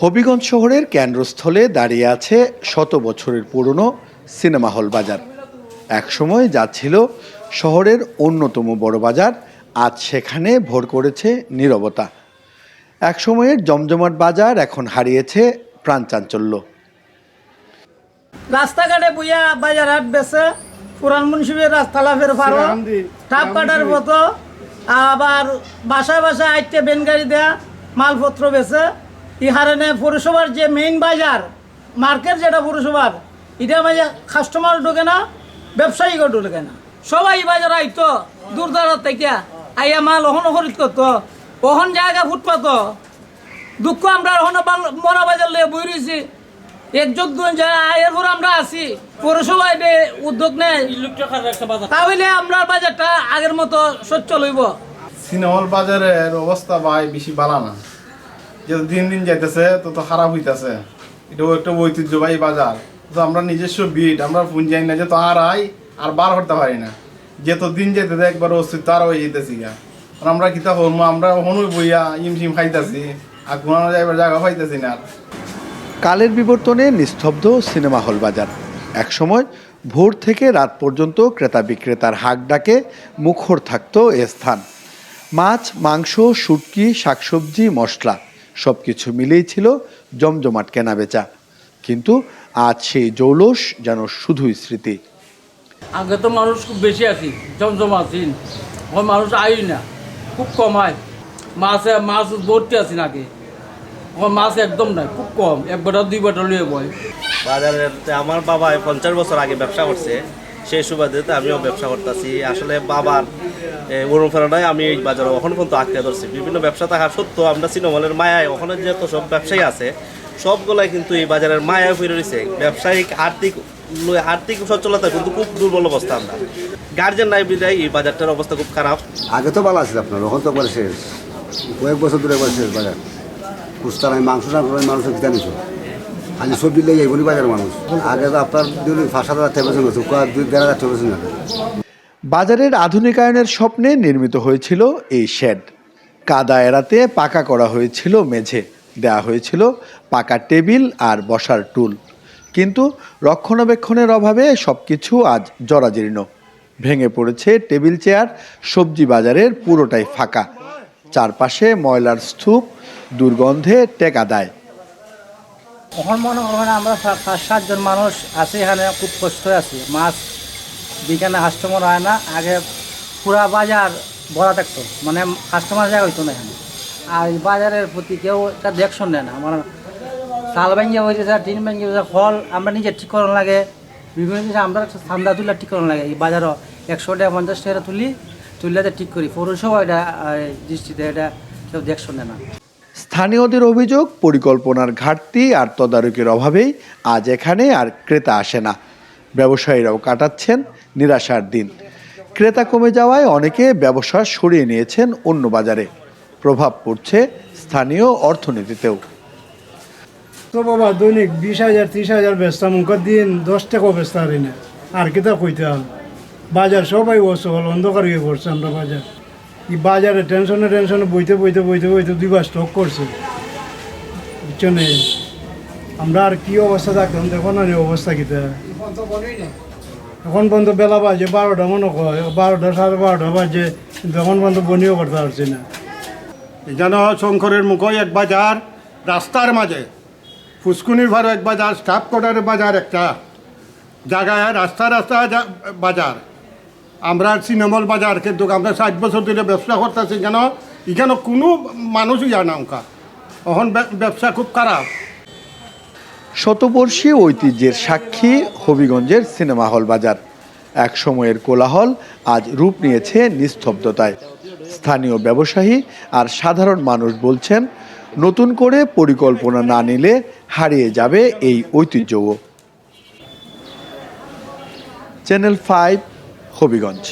হবিগঞ্জ শহরের কেন্দ্রস্থলে দাঁড়িয়ে আছে শত বছরের পুরনো সিনেমা হল বাজার। একসময় যা ছিল শহরের অন্যতম বড় বাজার আজ সেখানে ভর করেছে নীরবতা। একসময়ের জমজমাট বাজার এখন হারিয়েছে প্রাণচাঞ্চল্য রাস্তাঘাটে বুইয়া বাজার হাট বেছে পুরান মুন্সিবের রাস্তা লাফের পারো টাপ কাটার মতো আবার বাসায় বাসায় আইতে বেন গাড়ি দেয়া মালপত্র বেছে ইহারেনে পৌরসভার যে মেইন বাজার, মার্কেট যেটা পৌরসভার এটা মাঝে কাস্টমার ঢোকে না ব্যবসায়ীকে ঢোকে না। সবাই বাজার আইতো, দূর দূরান্ত থেকে আইয়া মাল ওহন খরিদ করতো ওহন জায়গা ফুটপাত। দুঃখ আমরা ওখানে মরা বাজার লিয়ে বই রয়েছি একযোগ আয়ের পর আমরা আছি। পৌরসভা এটা উদ্যোগ নেয়। তাহলে আমরা বাজারটা আগের মতো সচ্ছল হইব সিনেমল বাজারের অবস্থা ভাই বেশি ভালো না। যত দিন দিন যাইতেছে তত খারাপ হইতাছে। এটাও একটা ঐতিহ্যবাহী বাজার। তো আমরা নিজস্ব বিট আমরা ফোন যাই না যে তো আর আই আর বার করতে পারি না। যে তো দিন যেতে একবার অস্তিত্ব আর হয়ে যেতেছি গা আমরা কিতা হরমো আমরা হনুই বইয়া ইম সিম খাইতাছি আর ঘুমানো যাইবার জায়গা পাইতেছি না আর। কালের বিবর্তনে নিস্তব্ধ সিনেমা হল বাজার। একসময় ভোর থেকে রাত পর্যন্ত ক্রেতা বিক্রেতার হাক ডাকে মুখর থাকত এ স্থান। মাছ, মাংস, শুটকি, শাকসবজি, মশলা সব কিছু মিলেই ছিল জমজমাট কেনাবেচা। কিন্তু আজ সেই জৌলস যেন শুধুই স্মৃতি। আগে তো মানুষ খুব বেশি আছি জমজমা আছি ওই মানুষ আই না, খুব কম হয়। মাছে, মাছ ভর্তি আছি আগে। ওই মাছ একদম নাই খুব কম। এক বটা দুই বটা লিয়ে বয়। বাজারের তে আমার বাবা পঞ্চাশ বছর আগে ব্যবসা করছে সেই সুবাদে তো আমিও ব্যবসা করতেছি। আসলে বাবার অনুপ্রেরণায় আমি এই বাজারে এখন পর্যন্ত আঁকড়ে ধরছি। বিভিন্ন ব্যবসা থাকা সত্ত্বেও আমরা সিনেমলের মায়ায় ওখানে যেহেতু সব ব্যবসায়ী আছে সবগুলাই কিন্তু এই বাজারের মায়ায় ফিরে রয়েছে ব্যবসায়িক আর্থিক আর্থিক সচ্ছলতা কিন্তু খুব দুর্বল অবস্থা আমরা। গার্জেন নাই বিদায় এই বাজারটার অবস্থা খুব খারাপ। আগে তো ভালো আছিল আপনার ওখান তো শেষ। কয়েক বছর ধরে শেষ বাজার। কুস্তা নাই মাংস টাংস নাই মানুষের কিনা নিছো। আজ সবজি লেগে যাইবনি বাজার মানুষ। আগে তো আপনার দুই পাঁচ হাজার দুই দেড় হাজার বেতন বাজারের আধুনিকায়নের স্বপ্নে নির্মিত হয়েছিল এই শেড। কাদা এড়াতে পাকা করা হয়েছিল মেঝে, দেয়া হয়েছিল পাকা টেবিল আর বসার টুল। কিন্তু রক্ষণাবেক্ষণের অভাবে সব কিছু আজ জরাজীর্ণ। ভেঙে পড়েছে টেবিল চেয়ার, সবজি বাজারের পুরোটাই ফাঁকা। চারপাশে ময়লার স্তূপ দুর্গন্ধে টেকা দেয়। এখন মনে করেন আমরা পাঁচ সাতজন মানুষ আছি, এখানে খুব কষ্ট আছে। মাছ বিকানে কাস্টমার হয় না, আগে পুরা বাজার ভরা থাকতো। মানে কাস্টমার জায়গা হইতো না এখানে। আর বাজারের প্রতি কেউ এটা দেখশন নেয় না। আমার চাল ভেঙে হয়েছে টিন ভেঙে হয়েছে ফল আমরা নিজে ঠিক করানো লাগে। বিভিন্ন জিনিস আমরা ঠান্ডা তুলে ঠিক করানো লাগে। এই বাজারও একশো টাকা, পঞ্চাশ টাকা তুলি, তুললে ঠিক করি। পৌরসভা এটা দৃষ্টিতে এটা কেউ দেখশন নেয় না। স্থানীয়দের অভিযোগ, পরিকল্পনার ঘাটতি আর তদারকির অভাবেই আজ এখানে আর ক্রেতা আসে না। ব্যবসায়ীরাও কাটাচ্ছেন নিরাশার দিন। ক্রেতা কমে যাওয়ায় অনেকে ব্যবসা সরিয়ে নিয়েছেন অন্য বাজারে। প্রভাব পড়ছে স্থানীয় অর্থনীতিতেও। তো বাবা, দৈনিক বিশ হাজার, ত্রিশ হাজার বেচতাম মুখের দিন দশ টাকাও বেচতে আর কিতা কইতাম বাজার সবাই অসহল অন্ধকার হয়ে পড়ছে আমরা বাজার। বাজারে টেনশনে টেনশনে বইতে বইতে বইতে বইতে দুইবার স্টক করছে। বুঝছ নে? আমরা আর কি অবস্থা থাকতাম? দেখো না অবস্থা কিতা। এখন পর্যন্ত বেলা বাজে বারোটা, মনে কয় বারোটা, সাড়ে বারোটা বাজে, কিন্তু এখন পর্যন্ত বনিও করতে পারছি না। যেন শঙ্করের মুখই এক বাজার, রাস্তার মাঝে। ফুসকুনির ভারো এক বাজার, স্টাফ কোয়ার্টারের বাজার একটা। জায়গায় রাস্তা রাস্তা বাজার। আমরা সিনেমল বাজার কিন্তু আমরা ষাট বছর ধরে ব্যবসা করতেছি কেন? এখানে কোনো মানুষই জানা ওকা এখন ব্যবসা খুব খারাপ। শতবর্ষী ঐতিহ্যের সাক্ষী হবিগঞ্জের সিনেমা হল বাজার। এক সময়ের কোলাহল আজ রূপ নিয়েছে নিস্তব্ধতায়। স্থানীয় ব্যবসায়ী আর সাধারণ মানুষ বলছেন, নতুন করে পরিকল্পনা না নিলে হারিয়ে যাবে এই ঐতিহ্যও। Channel five Habiganj.